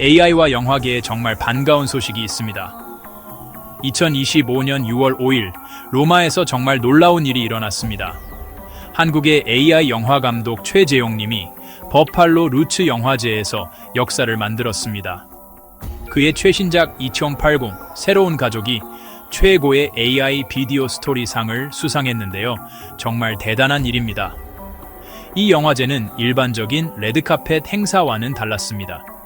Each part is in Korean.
AI와 영화계에 정말 반가운 소식이 있습니다. 2025년 6월 5일 로마에서 정말 놀라운 일이 일어났습니다. 한국의 AI 영화 감독 최재용 님이 버팔로 루츠 영화제에서 역사를 만들었습니다. 그의 최신작 2080 새로운 가족이 최고의 AI 비디오 스토리 상을 수상했는데요. 정말 대단한 일입니다. 이 영화제는 일반적인 레드카펫 행사와는 달랐습니다.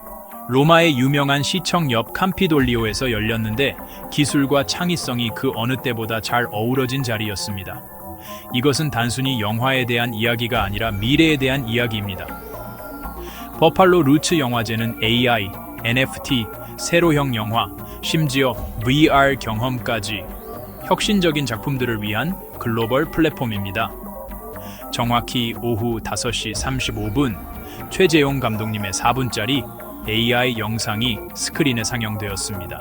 로마의 유명한 시청 옆 캄피돌리오에서 열렸는데 기술과 창의성이 그 어느 때보다 잘 어우러진 자리였습니다. 이것은 단순히 영화에 대한 이야기가 아니라 미래에 대한 이야기입니다. 버팔로 루츠 영화제는 AI, NFT, 세로형 영화, 심지어 VR 경험까지 혁신적인 작품들을 위한 글로벌 플랫폼입니다. 정확히 오후 5시 35분 최재용 감독님의 4분짜리 AI 영상이 스크린에 상영되었습니다.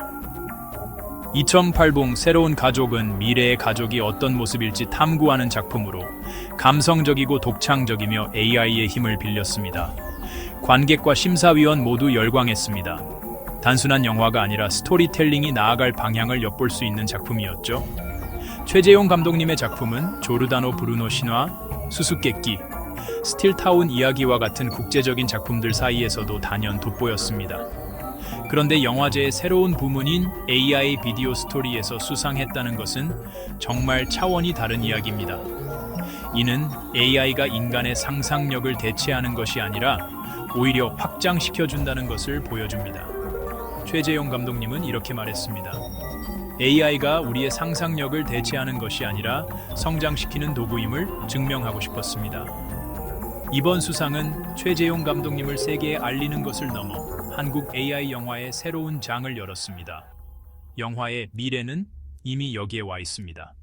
2080 새로운 가족은 미래의 가족이 어떤 모습일지 탐구하는 작품으로 감성적이고 독창적이며 AI의 힘을 빌렸습니다. 관객과 심사위원 모두 열광했습니다. 단순한 영화가 아니라 스토리텔링이 나아갈 방향을 엿볼 수 있는 작품이었죠. 최재용 감독님의 작품은 조르다노 브루노 신화, 수수께끼, 스틸타운 이야기와 같은 국제적인 작품들 사이에서도 단연 돋보였습니다. 그런데 영화제의 새로운 부문인 AI 비디오 스토리에서 수상했다는 것은 정말 차원이 다른 이야기입니다. 이는 AI가 인간의 상상력을 대체하는 것이 아니라 오히려 확장시켜준다는 것을 보여줍니다. 최재용 감독님은 이렇게 말했습니다. AI가 우리의 상상력을 대체하는 것이 아니라 성장시키는 도구임을 증명하고 싶었습니다. 이번 수상은 최재용 감독님을 세계에 알리는 것을 넘어 한국 AI 영화의 새로운 장을 열었습니다. 영화의 미래는 이미 여기에 와 있습니다.